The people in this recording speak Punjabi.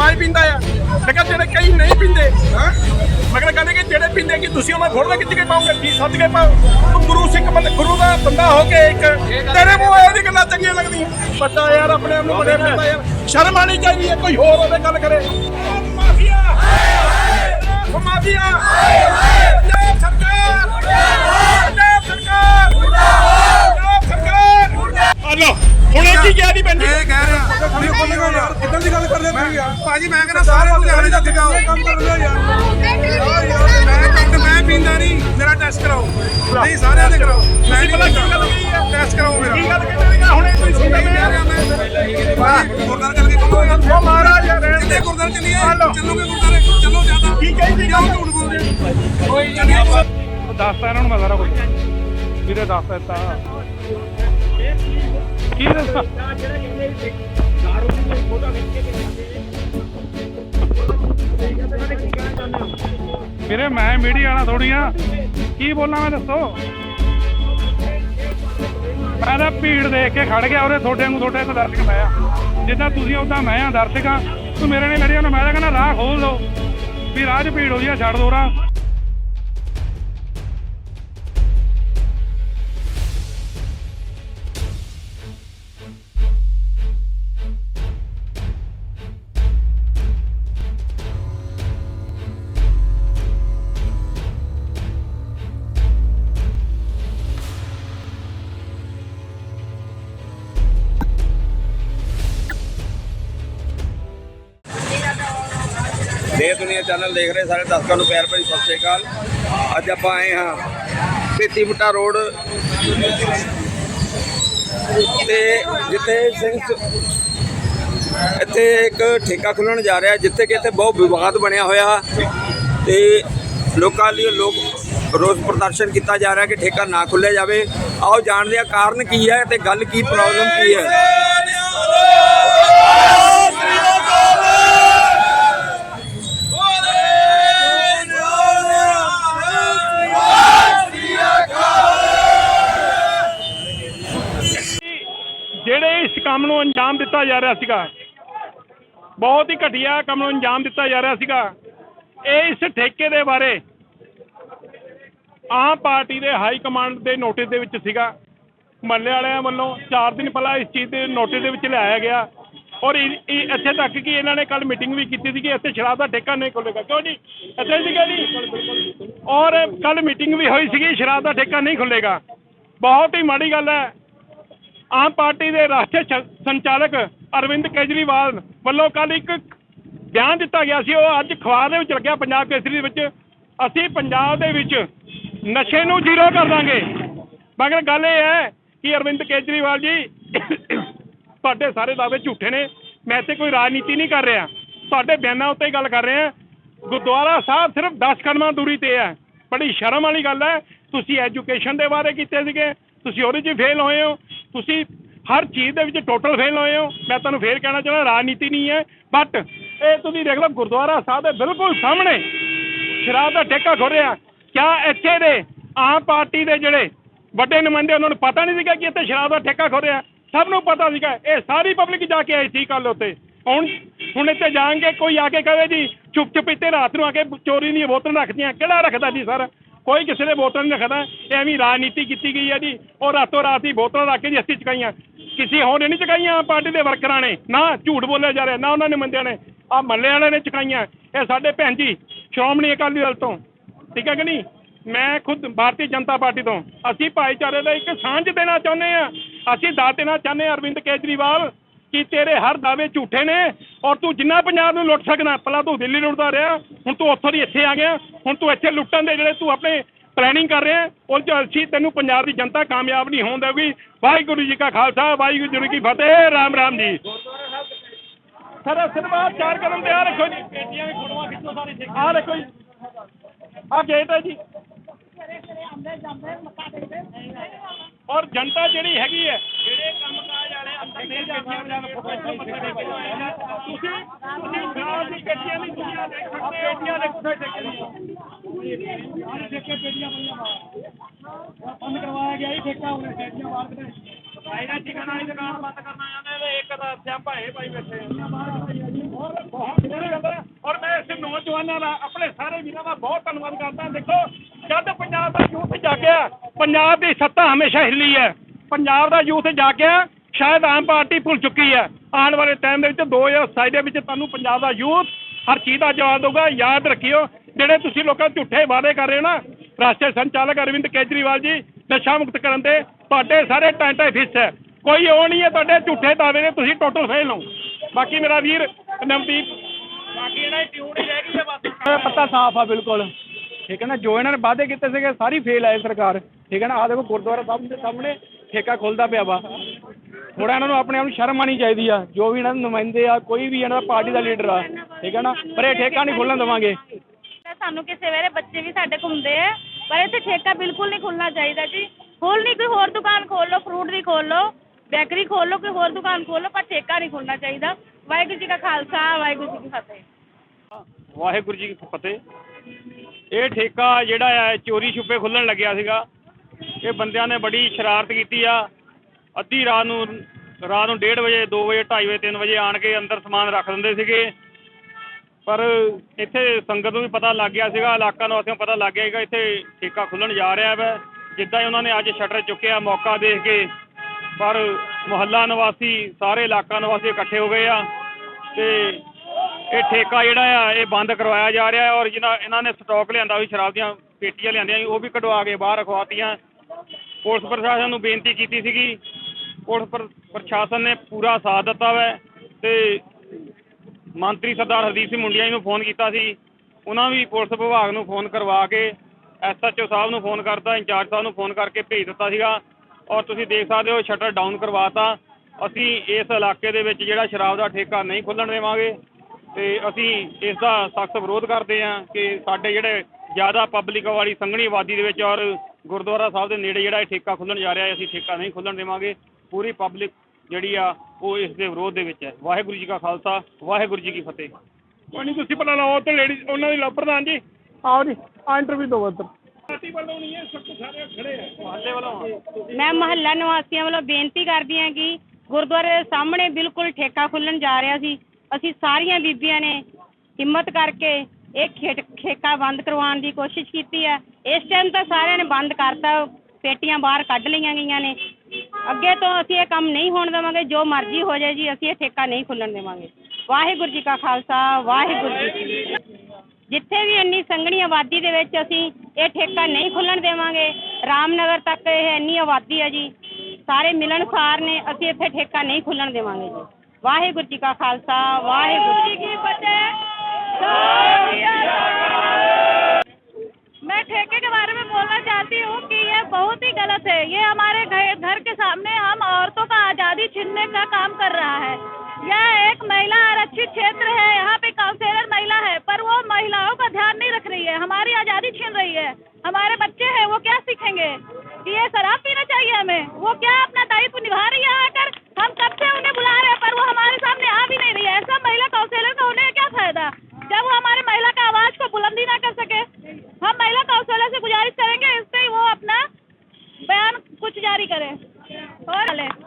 ਸਮਾਜ ਪੀਂਦਾ ਆ। ਮੈਂ ਕਿਹਾ ਜਿਹੜੇ ਕਈ ਨਹੀਂ ਪੀਂਦੇ ਹਾਂ? ਮੈਂ ਕਿਹਾ ਕਹਿੰਦੇ ਕਿ ਜਿਹੜੇ ਪੀਂਦੇ ਕਿ ਤੁਸੀਂ ਉਹਨਾਂ ਦੀ ਫੋਟੋਆਂ ਖਿੱਚ ਕੇ ਪਾਓਗੇ ਕੀ ਸੱਦ ਕੇ ਪਾਓ। ਤੂੰ ਗੁਰੂ ਸਿੱਖ ਬੰਦੇ ਗੁਰੂ ਦਾ ਬੰਦਾ ਹੋ ਕੇ ਇੱਕ ਤੇਰੇ ਮੂੰਹ ਇਹ ਦੀ ਗੱਲਾਂ ਚੰਗੀਆਂ ਲੱਗਦੀਆਂ। ਪਤਾ ਯਾਰ ਆਪਣੇ ਆਪ ਨੂੰ ਬੜੇ ਯਾਰ। ਸ਼ਰਮ ਆਣੀ ਚਾਹੀਦੀ ਹੈ ਕੋਈ ਹੋਰ ਉਹਦੇ ਗੱਲ ਕਰੇ। ਮਾਫੀਆ! ਮਾਫੀਆ! ਨਹੀਂ ਸਾਰਿਆਂ ਦੇ ਕਰਾਓ ਮੈਂ ਨਹੀਂ ਪੀਂਦਾ ਟੈਸਟ ਕਰਾਓ ਮੇਰਾ। ਕੀ ਗੱਲ ਕਹਿੰਦੇ ਹੁਣ ਇਹ ਤੁਸੀਂ ਸੁਣਦੇ ਕਹਿ ਭਾਜੀ ਗੁਰਦਾਰ ਚੱਲ ਕੇ ਕਹੋ ਯਾਰ ਉਹ ਮਹਾਰਾਜ ਰਹਿਣ ਕਿੰਨੇ ਦੇ। ਗੁਰਦਾਰ ਚੱਲੀਏ? ਚੱਲੋਗੇ ਗੁਰਦਾਰੇ ਚੱਲੋ ਜ਼ਿਆਦਾ। ਕੀ ਕਹਿੰਦੀ ਕਿਉਂ ਝੂਠ ਬੋਲਦੇ ਕੋਈ ਚੱਲੀਏ ਦੱਸਤਾ ਇਹਨਾਂ ਨੂੰ ਮੈਂ ਸਾਰਾ ਕੁਝ ਵੀਰੇ ਦੱਸ ਦਿੱਤਾ। ਕੀ ਦੱਸਾਂ? ਵੀਰੇ, ਮੈਂ ਮੀਡੀਆ ਵਾਲਾ ਥੋੜੀ ਆ ਕੀ ਬੋਲਾਂ ਮੈਂ ਦੱਸੋ? ਮੈਂ ਤਾਂ ਭੀੜ ਦੇਖ ਕੇ ਖੜ ਗਿਆ ਉਹਦੇ ਤੁਹਾਡੇ ਨੂੰ ਤੁਹਾਡੇ ਤੋਂ ਦਰਸ਼ਕ ਮੈਂ ਆ। ਜਿੱਦਾਂ ਤੁਸੀਂ ਉਦਾਂ ਮੈਂ ਆ ਦਰਸ਼ਕ। ਆ ਤੂੰ ਮੇਰੇ ਨੇ ਲੜਿਆ ਨਾ ਮੈਂ ਤਾਂ ਕਹਿੰਦਾ ਰਾਹ ਖੋਲ ਦੋ। ਵੀ ਰਾਹ 'ਚ ਭੀੜ ਹੋਈ ਆ, ਛੱਡ ਦੋ ਰਾਹ। ਦੇਸ਼ ਦੁਨੀਆ ਚੈਨਲ ਦੇਖ ਰਹੇ ਸਾਰੇ ਦਰਸ਼ਕਾਂ ਨੂੰ ਪਿਆਰ ਭਰੀ ਸਤਿ ਸ਼੍ਰੀ ਅਕਾਲ। ਅੱਜ ਆਪਾਂ ਆਏ ਹਾਂ ਤੇਤੀ ਬਟਾ ਰੋਡ ਤੇ ਜਿੱਥੇ ਸਿੰਘ ਇੱਥੇ ਇੱਕ ਠੇਕਾ ਖੁੱਲਣ ਜਾ ਰਿਹਾ, ਜਿੱਥੇ ਕਿ ਇੱਥੇ ਬਹੁਤ ਵਿਵਾਦ ਬਣਿਆ ਹੋਇਆ ਤੇ ਲੋਕਾਂ ਲਈ ਲੋਕ ਰੋਸ ਪ੍ਰਦਰਸ਼ਨ ਕੀਤਾ ਜਾ ਰਿਹਾ ਕਿ ਠੇਕਾ ਨਾ ਖੁੱਲਿਆ ਜਾਵੇ। ਆਓ ਜਾਣਦੇ ਹਾਂ ਕਾਰਨ ਕੀ ਹੈ ਤੇ ਗੱਲ ਕੀ ਪ੍ਰੋਬਲਮ ਕੀ ਹੈ ਜਿਹੜੇ ਇਸ ਕੰਮ ਨੂੰ ਅੰਜਾਮ ਦਿੱਤਾ ਜਾ ਰਿਹਾ ਸੀਗਾ। ਬਹੁਤ ਹੀ ਘਟੀਆ ਕੰਮ ਨੂੰ ਅੰਜਾਮ ਦਿੱਤਾ ਜਾ ਰਿਹਾ ਸੀਗਾ। ਇਹ ਇਸ ਠੇਕੇ ਦੇ ਬਾਰੇ ਆਮ ਪਾਰਟੀ ਦੇ ਹਾਈ ਕਮਾਂਡ ਦੇ ਨੋਟਿਸ ਦੇ ਵਿੱਚ ਸੀਗਾ। ਮੱਲੇ ਵਾਲਿਆਂ ਵੱਲੋਂ 4 ਦਿਨ ਪਹਿਲਾਂ ਇਸ ਚੀਜ਼ ਦੇ ਨੋਟਿਸ ਦੇ ਵਿੱਚ ਲਿਆਇਆ ਗਿਆ। ਔਰ ਇੱਥੇ ਤੱਕ ਕਿ ਇਹਨਾਂ ਨੇ ਕੱਲ ਮੀਟਿੰਗ ਵੀ ਕੀਤੀ ਸੀ ਕਿ ਇੱਥੇ ਸ਼ਰਾਬ ਦਾ ਠੇਕਾ ਨਹੀਂ ਖੁੱਲੇਗਾ ਕਿਉਂ ਜੀ? ਇੱਥੇ ਸੀਗਾ ਜੀ। ਔਰ ਕੱਲ ਮੀਟਿੰਗ ਵੀ ਹੋਈ ਸੀਗੀ। ਸ਼ਰਾਬ ਦਾ ਠੇਕਾ ਨਹੀਂ ਖੁੱਲੇਗਾ ਬਹੁਤ ਹੀ ਮਾੜੀ ਗੱਲ ਹੈ। ਆਮ ਪਾਰਟੀ ਦੇ ਰਾਸ਼ਟਰੀ ਸ- ਸੰਚਾਲਕ ਅਰਵਿੰਦ ਕੇਜਰੀਵਾਲ ਵੱਲੋਂ ਕੱਲ ਇੱਕ ਬਿਆਨ ਦਿੱਤਾ ਗਿਆ ਸੀ, ਉਹ ਅੱਜ ਅਖਬਾਰ ਦੇ ਵਿੱਚ ਲੱਗਿਆ, ਪੰਜਾਬ ਕੇਸਰੀ ਦੇ ਵਿੱਚ। ਅਸੀਂ ਪੰਜਾਬ ਦੇ ਵਿੱਚ ਨਸ਼ੇ ਨੂੰ ਜ਼ੀਰੋ ਕਰ ਦਾਂਗੇ। ਮਗਰ ਗੱਲ ਇਹ ਹੈ ਕਿ ਅਰਵਿੰਦ ਕੇਜਰੀਵਾਲ ਜੀ, ਤੁਹਾਡੇ ਸਾਰੇ ਦਾਅਵੇ ਝੂਠੇ ਨੇ, ਮੈਂ ਇੱਥੇ ਕੋਈ ਰਾਜਨੀਤੀ ਨਹੀਂ ਕਰ ਰਿਹਾ। ਤੁਹਾਡੇ ਬਿਆਨਾਂ ਉੱਤੇ ਗੱਲ ਕਰ ਰਿਹਾ। ਗੁਰਦੁਆਰਾ ਸਾਹਿਬ ਸਿਰਫ 10 ਕਦਮਾਂ ਦੂਰੀ ਤੇ ਹੈ। ਬੜੀ ਸ਼ਰਮ ਵਾਲੀ ਗੱਲ ਹੈ। ਤੁਸੀਂ ਐਜੂਕੇਸ਼ਨ ਦੇ ਬਾਰੇ ਕੀਤੇ ਸੀਗੇ। ਤੁਸੀਂ ਉਹਦੇ 'ਚ ਫੇਲ ਹੋਏ ਹੋ। ਤੁਸੀਂ ਹਰ ਚੀਜ਼ ਦੇ ਵਿੱਚ ਟੋਟਲ ਫੇਲ ਹੋਏ ਹੋ। ਮੈਂ ਤੁਹਾਨੂੰ ਫੇਰ ਕਹਿਣਾ ਚਾਹੁੰਦਾ, ਰਾਜਨੀਤੀ ਨਹੀਂ ਹੈ। ਬਟ ਇਹ ਤੁਸੀਂ ਦੇਖ ਲਓ, ਗੁਰਦੁਆਰਾ ਸਾਹਿਬ ਦੇ ਬਿਲਕੁਲ ਸਾਹਮਣੇ ਸ਼ਰਾਬ ਦਾ ਠੇਕਾ ਖੋਰਿਆ ਕਿਆ ਇੱਥੇ ਦੇ ਆਮ ਪਾਰਟੀ ਦੇ ਜਿਹੜੇ ਵੱਡੇ ਨੁਮਾਇੰਦੇ, ਉਹਨਾਂ ਨੂੰ ਪਤਾ ਨਹੀਂ ਸੀਗਾ ਕਿ ਇੱਥੇ ਸ਼ਰਾਬ ਦਾ ਠੇਕਾ ਖੋਰਿਆ ਸਭ ਨੂੰ ਪਤਾ ਸੀਗਾ। ਇਹ ਸਾਰੀ ਪਬਲਿਕ ਜਾ ਕੇ ਆਈ ਸੀ ਕੱਲ ਉੱਤੇ ਹੁਣ ਹੁਣ ਇੱਥੇ ਜਾਣਗੇ, ਕੋਈ ਆ ਕੇ ਕਹੇ ਜੀ ਚੁੱਪ ਚੁੱਪ ਇੱਥੇ ਰਾਤ ਨੂੰ ਆ ਕੇ ਚੋਰੀ ਦੀਆਂ ਬੋਤਲਾਂ ਰੱਖਦੀਆਂ ਕਿਹੜਾ ਰੱਖਦਾ ਜੀ ਸਰ? ਕੋਈ ਕਿਸੇ ਦੇ ਬੋਤਲ ਨਹੀਂ ਰੱਖਦਾ। ਇਹ ਐਵੇਂ ਰਾਜਨੀਤੀ ਕੀਤੀ ਗਈ ਹੈ ਜੀ। ਉਹ ਰਾਤੋਂ ਰਾਤ ਹੀ ਬੋਤਲਾਂ ਰੱਖ ਕੇ ਜੀ ਅਸੀਂ ਚੁਕਾਈਆਂ। ਕਿਸੇ ਹੋਰ ਨੇ ਨਹੀਂ ਚੁਕਾਈਆਂ ਪਾਰਟੀ ਦੇ ਵਰਕਰਾਂ ਨੇ। ਨਾ ਝੂਠ ਬੋਲਿਆ ਜਾ ਰਿਹਾ, ਨਾ ਉਹਨਾਂ ਨੇ ਮੰਦਿਆਂ ਨੇ। ਆ ਮੱਲੇ ਵਾਲਿਆਂ ਨੇ ਚੁਕਾਈਆਂ। ਇਹ ਸਾਡੇ ਭੈਣ ਜੀ, ਸ਼੍ਰੋਮਣੀ ਅਕਾਲੀ ਦਲ ਤੋਂ। ਠੀਕ ਹੈ ਕਿ ਨਹੀਂ? ਮੈਂ ਖੁਦ ਭਾਰਤੀ ਜਨਤਾ ਪਾਰਟੀ ਤੋਂ। ਅਸੀਂ ਭਾਈਚਾਰੇ ਦਾ ਇੱਕ ਸਾਂਝ ਦੇਣਾ ਚਾਹੁੰਦੇ ਆ ਅਸੀਂ ਦਾਅ ਦੇਣਾ ਚਾਹੁੰਦੇ ਹਾਂ ਅਰਵਿੰਦ ਕੇਜਰੀਵਾਲ ਕਿ ਤੇਰੇ ਹਰ ਦਾਅਵੇ ਝੂਠੇ ਨੇ ਔਰ ਤੂੰ ਜਿੰਨਾ ਪੰਜਾਬ ਨੂੰ ਲੁੱਟ ਸਕਦਾ ਪਹਿਲਾਂ ਤੂੰ ਦਿੱਲੀ ਲੁੱਟਦਾ ਰਿਹਾ ਹੁਣ ਤੂੰ ਉੱਥੋਂ ਦੀ ਇੱਥੇ ਆ ਗਿਆ ਹੁਣ ਤੂੰ ਇੱਥੇ ਲੁੱਟਣ ਦੇ ਜਿਹੜੇ ਤੂੰ ਆਪਣੇ ਪਲੈਨਿੰਗ ਕਰ ਰਿਹਾ ਉਹ ਚ ਅਸੀਂ ਤੈਨੂੰ ਪੰਜਾਬ ਦੀ ਜਨਤਾ ਕਾਮਯਾਬ ਨਹੀਂ ਹੋਣ ਦੇਊਗੀ। ਵਾਹਿਗੁਰੂ ਜੀ ਕਾ ਖਾਲਸਾ ਵਾਹਿਗੁਰੂ ਜੀ ਕੀ ਫਤਿਹ ਰਾਮ ਰਾਮ ਜੀ। ਸਰ ਸਿਰਫ ਚਾਰ ਕਦਮ ਤੇ ਆ ਰੱਖੋ ਜੀ। ਬੇਟੀਆਂ ਦੀ ਫੋਟੋਆਂ ਖਿੱਚੋ ਸਾਰੇ ਆ ਰੱਖੋ ਜੀ। ਆ ਗੇਟ ਹੈ ਜੀ। ਔਰ ਜਨਤਾ ਜਿਹੜੀ ਹੈਗੀ ਹੈ ਔਰ ਮੈਂ ਇਸ ਨੌਜਵਾਨਾਂ ਦਾ ਆਪਣੇ ਸਾਰੇ ਵੀਰਾਂ ਦਾ ਬਹੁਤ ਧੰਨਵਾਦ ਕਰਦਾ। ਦੇਖੋ ਜਦ ਪੰਜਾਬ ਦਾ ਯੂਥ ਜਾਗਿਆ ਪੰਜਾਬ ਦੀ ਸੱਤਾ ਹਮੇਸ਼ਾ ਹਿੱਲੀ ਹੈ। ਪੰਜਾਬ ਦਾ ਯੂਥ ਜਾਗਿਆ ਸ਼ਾਇਦ ਆਮ ਪਾਰਟੀ ਭੁੱਲ ਚੁੱਕੀ ਹੈ। ਆਉਣ ਵਾਲੇ ਟਾਈਮ ਦੇ ਵਿੱਚ 2027 ਦੇ ਵਿੱਚ ਤੁਹਾਨੂੰ ਪੰਜਾਬ ਦਾ ਯੂਥ ਹਰ ਚੀਜ਼ ਦਾ ਜਵਾਬ ਦੇਊਗਾ। ਯਾਦ ਰੱਖਿਓ ਜਿਹੜੇ ਤੁਸੀਂ ਲੋਕਾਂ ਨੂੰ ਝੂਠੇ ਵਾਅਦੇ ਕਰ ਰਹੇ ਹੋ ਨਾ ਰਾਸ਼ਟਰੀ ਸੰਚਾਲਕ ਅਰਵਿੰਦ ਕੇਜਰੀਵਾਲ ਜੀ ਨਸ਼ਾ ਮੁਕਤ ਕਰਨ ਦੇ ਤੁਹਾਡੇ ਸਾਰੇ ਟੈਂਟੇ ਫਿਸ ਹੈ। ਕੋਈ ਉਹ ਨਹੀਂ ਹੈ ਤੁਹਾਡੇ ਝੂਠੇ ਦਾਅਵੇ ਦੇ ਤੁਸੀਂ ਟੋਟਲ ਫੇਲ ਹੋ। ਬਾਕੀ ਮੇਰਾ ਵੀਰ ਨਵਦੀਪ। ਬਾਕੀ ਇਹਨਾਂ ਦੀ ਟਿਊਨ ਹੀ ਰਹਿ ਗਈ ਹੈ ਬਸ। ਪੱਤਾ ਸਾਫ਼ ਆ ਬਿਲਕੁਲ। ਠੀਕ ਹੈ ਨਾ ਜੋ ਇਹਨਾਂ ਨੇ ਵਾਅਦੇ ਕੀਤੇ ਸੀਗੇ ਸਾਰੀ ਫੇਲ ਆਏ ਸਰਕਾਰ। ਠੀਕ ਹੈ ਨਾ ਆ ਦੇਖੋ ਗੁਰਦੁਆਰਾ ਸਾਹਿਬ ਦੇ ਸਾਹਮਣੇ ਠੇਕਾ ਖੁੱਲਦਾ ਪਿਆ ਵਾ। ਥੋੜਾ ਇਹਨਾਂ ਨੂੰ ਆਪਣੇ ਆਪ ਨੂੰ ਸ਼ਰਮ ਆਣੀ ਚਾਹੀਦੀ ਆ ਜੋ ਵੀ ਇਹਨਾਂ ਦੇ ਨੁਮਾਇੰਦੇ ਆ ਕੋਈ ਵੀ ਇਹਨਾਂ ਦਾ ਪਾਰਟੀ ਦਾ ਲੀਡਰ ਆ ਠੀਕ ਹੈ ਨਾ? ਪਰ ਇਹ ਠੇਕਾ ਨਹੀਂ ਖੁੱਲਣ ਦੇਵਾਂਗੇ। ਸਾਨੂੰ ਕਿਸੇ ਵੇਲੇ ਬੱਚੇ ਵੀ ਸਾਡੇ ਘੁੰਮਦੇ ਆ ਪਰ ਇੱਥੇ ਠੇਕਾ ਬਿਲਕੁਲ ਨਹੀਂ ਖੁੱਲਣਾ ਚਾਹੀਦਾ ਜੀ। ਖੋਲ ਨਹੀਂ ਕੋਈ ਹੋਰ ਦੁਕਾਨ ਖੋਲ ਲਓ ਫਰੂਟ ਦੀ ਖੋਲ ਲਓ ਬੇਕਰੀ ਖੋਲ ਲਓ ਕੋਈ ਹੋਰ ਦੁਕਾਨ ਖੋਲ ਲਓ ਪਰ ਠੇਕਾ ਨਹੀਂ ਖੁੱਲਣਾ ਚਾਹੀਦਾ। ਵਾਹਿਗੁਰੂ ਜੀ ਕਾ ਖਾਲਸਾ ਵਾਹਿਗੁਰੂ ਜੀ ਕੀ ਫਤਿਹ। ਵਾਹਿਗੁਰੂ ਜੀ ਕੀ ਫਤਿਹ। ਇਹ ਠੇਕਾ ਜਿਹੜਾ ਹੈ ਚੋਰੀ ਛੁਪੇ ਖੁੱਲਣ ਲੱਗਿਆ ਸੀਗਾ। ਇਹ ਬੰਦਿਆਂ ਨੇ ਬੜੀ ਸ਼ਰਾਰਤ ਕੀਤੀ ਆ। ਅੱਧੀ ਰਾਤ ਨੂੰ ਰਾਤ ਨੂੰ 1:30 ਵਜੇ 2 ਵਜੇ 2:30 ਵਜੇ 3 ਵਜੇ ਆਣ ਕੇ ਅੰਦਰ ਸਮਾਨ ਰੱਖ ਦਿੰਦੇ ਸੀਗੇ। ਪਰ ਇੱਥੇ ਸੰਗਤ ਨੂੰ ਵੀ ਪਤਾ ਲੱਗ ਗਿਆ ਸੀਗਾ, ਇਲਾਕਾ ਨਿਵਾਸੀਆਂ ਨੂੰ ਪਤਾ ਲੱਗ ਗਿਆ ਸੀਗਾ, ਇੱਥੇ ਠੇਕਾ ਖੁੱਲਣ ਜਾ ਰਿਹਾ ਵਾ। ਜਿੱਦਾਂ ਹੀ ਉਹਨਾਂ ਨੇ ਅੱਜ ਸ਼ਟਰ ਚੁੱਕਿਆ, ਮੌਕਾ ਦੇਖ ਕੇ। ਪਰ ਮੁਹੱਲਾ ਨਿਵਾਸੀ, ਸਾਰੇ ਇਲਾਕਾ ਨਿਵਾਸੀ ਇਕੱਠੇ ਹੋ ਗਏ ਆ। ਤੇ ਇਹ ਠੇਕਾ ਜਿਹੜਾ ਆ, ਇਹ ਬੰਦ ਕਰਵਾਇਆ ਜਾ ਰਿਹਾ ਔਰ ਜਿਹਨਾਂ ਇਹਨਾਂ ਨੇ ਸਟਾਕ ਲਿਆਂਦਾ ਹੋਈ ਸ਼ਰਾਬ ਦੀਆਂ ਪੇਟੀਆਂ ਲਿਆਂਦੀਆਂ ਸੀ ਉਹ ਵੀ ਕਢਵਾ ਕੇ ਬਾਹਰ ਰਖਵਾਤੀਆਂ। ਪੁਲਿਸ ਪ੍ਰਸ਼ਾਸਨ ਨੂੰ ਬੇਨਤੀ ਕੀਤੀ ਸੀਗੀ ਪੁਲਿਸ ਪ੍ਰ- ਪ੍ਰਸ਼ਾਸਨ ਨੇ ਪੂਰਾ ਸਾਥ ਦਿੱਤਾ ਵੈ ਤੇ ਮੰਤਰੀ ਸਰਦਾਰ ਹਰਦੀਪ ਸਿੰਘ ਮੁੰਡਿਆ ਜੀ ਨੂੰ ਫੋਨ ਕੀਤਾ ਸੀ। ਉਹਨਾਂ ਵੀ ਪੁਲਿਸ ਵਿਭਾਗ ਨੂੰ ਫੋਨ ਕਰਵਾ ਕੇ ਐਸਐਚਓ ਸਾਹਿਬ ਨੂੰ ਫੋਨ ਕਰਤਾ, ਇੰਚਾਰਜ ਸਾਹਿਬ ਨੂੰ ਫੋਨ ਕਰਕੇ ਭੇਜ ਦਿੱਤਾ ਸੀਗਾ ਔਰ ਤੁਸੀਂ ਦੇਖ ਸਕਦੇ ਹੋ ਸ਼ਟਰ ਡਾਊਨ ਕਰਵਾਤਾ। ਅਸੀਂ ਇਸ ਇਲਾਕੇ ਦੇ ਵਿੱਚ ਜਿਹੜਾ ਸ਼ਰਾਬ ਦਾ ਠੇਕਾ ਨਹੀਂ ਖੁੱਲਣ ਦੇਵਾਂਗੇ ਤੇ ਅਸੀਂ ਇਸ ਦਾ ਸਖਤ ਵਿਰੋਧ ਕਰਦੇ ਹਾਂ ਕਿ ਸਾਡੇ ਜਿਹੜੇ ਜ਼ਿਆਦਾ ਪਬਲਿਕ ਵਾਲੀ ਸੰਘਣੀ ਆਬਾਦੀ ਦੇ ਵਿੱਚ ਔਰ ਗੁਰਦੁਆਰਾ ਸਾਹਿਬ ਦੇ ਨੇੜੇ ਜਿਹੜਾ ਇਹ ਠੇਕਾ ਖੁੱਲਣ ਜਾ ਰਿਹਾ ਹੈ, ਅਸੀਂ ਠੇਕਾ ਨਹੀਂ ਖੁੱਲਣ ਦੇਵਾਂਗੇ। ਪੂਰੀ ਪਬਲਿਕ ਜਿਹੜੀ ਆ ਉਹ ਇਸ ਦੇ ਵਿਰੋਧ ਦੇ ਵਿੱਚ ਹੈ। ਵਾਹਿਗੁਰੂ ਜੀ ਕਾ ਖਾਲਸਾ ਵਾਹਿਗੁਰੂ ਜੀ ਕੀ ਫਤਿਹ। ਕੋਈ ਨਹੀਂ ਤੁਸੀਂ ਪਹਿਲਾਂ ਲਾਓ ਤੇ ਲੇਡੀ ਉਹਨਾਂ ਦੀ ਲਾਓ ਪ੍ਰਧਾਨ ਜੀ। ਆਓ ਜੀ ਆ ਇੰਟਰਵਿਊ ਦਿਓ ਉੱਧਰ ਪਾਰਟੀ ਵੱਲੋਂ ਨਹੀਂ ਹੈ ਸਭ ਸਾਰੇ ਖੜੇ ਆ। ਸਾਡੇ ਵੱਲੋਂ ਮੈਂ ਮਹੱਲਾ ਨਿਵਾਸੀਆਂ ਵੱਲੋਂ ਬੇਨਤੀ ਕਰਦੀ ਹਾਂ ਕਿ ਗੁਰਦੁਆਰੇ ਦੇ ਸਾਹਮਣੇ ਬਿਲਕੁਲ ਠੇਕਾ ਖੁੱਲਣ ਜਾ ਰਿਹਾ ਸੀ। ਅਸੀਂ ਸਾਰੀਆਂ ਬੀਬੀਆਂ ਨੇ ਹਿੰਮਤ ਕਰਕੇ ਇਹ ਖੇਟ ਠੇਕਾ ਬੰਦ ਕਰਵਾਉਣ ਦੀ ਕੋਸ਼ਿਸ਼ ਕੀਤੀ ਹੈ। ਇਸ ਟਾਈਮ ਤਾਂ ਸਾਰਿਆਂ ਨੇ ਬੰਦ ਕਰਤਾ ਪੇਟੀਆਂ ਬਾਹਰ ਕੱਢ ਲਈਆਂ ਗਈਆਂ ਨੇ। ਅੱਗੇ ਤੋਂ ਅਸੀਂ ਇਹ ਕੰਮ ਨਹੀਂ ਹੋਣ ਦੇਵਾਂਗੇ ਜੋ ਮਰਜ਼ੀ ਹੋ ਜਾਏ ਜੀ ਅਸੀਂ ਇਹ ਠੇਕਾ ਨਹੀਂ ਖੁੱਲਣ ਦੇਵਾਂਗੇ ਵਾਹਿਗੁਰੂ ਜੀ ਕਾ ਖਾਲਸਾ ਵਾਹਿਗੁਰੂ ਜੀ ਕੀ ਫਤਿਹ ਜਿੱਥੇ ਵੀ ਇੰਨੀ ਸੰਘਣੀ ਆਬਾਦੀ ਦੇ ਵਿੱਚ ਅਸੀਂ ਇਹ ਠੇਕਾ ਨਹੀਂ ਖੁੱਲਣ ਦੇਵਾਂਗੇ ਰਾਮਨਗਰ ਤੱਕ ਇਹ ਇੰਨੀ ਆਬਾਦੀ ਹੈ ਜੀ ਸਾਰੇ ਮਿਲਣਸਾਰ ਨੇ ਅਸੀਂ ਇੱਥੇ ਠੇਕਾ ਨਹੀਂ ਖੁੱਲਣ ਦੇਵਾਂਗੇ ਜੀ ਵਾਹਿਗੁਰੂ ਜੀ ਕਾ ਖਾਲਸਾ ਵਾਹਿਗੁਰੂ ਜੀ ਕੀ फतेह मैं ठेके के बारे में बोलना चाहती हूँ कि ये बहुत ही गलत है ये हमारे काम कर रहा है। यह एक महिला आरक्षित क्षेत्र है। यहाँ पे काउंसलर महिला है, पर वो महिलाओं का ध्यान नहीं रख रही है। हमारी आज़ादी छीन रही है। हमारे बच्चे हैं, वो क्या सीखेंगे? कि ये शराब पीना चाहिए हमें। वो क्या अपना दायित्व निभा रही है आकर? हम कब से उन्हें बुला रहे हैं? पर वो हमारे सामने आ भी नहीं रही है। ऐसा महिला काउंसलर का का क्या फ़ायदा? जब वो हमारे महिला का आवाज़ को बुलंदी ना कर सके। हम महिला काउंसलर से गुजारिश करेंगे, इससे वो अपना बयान कुछ जारी करें। और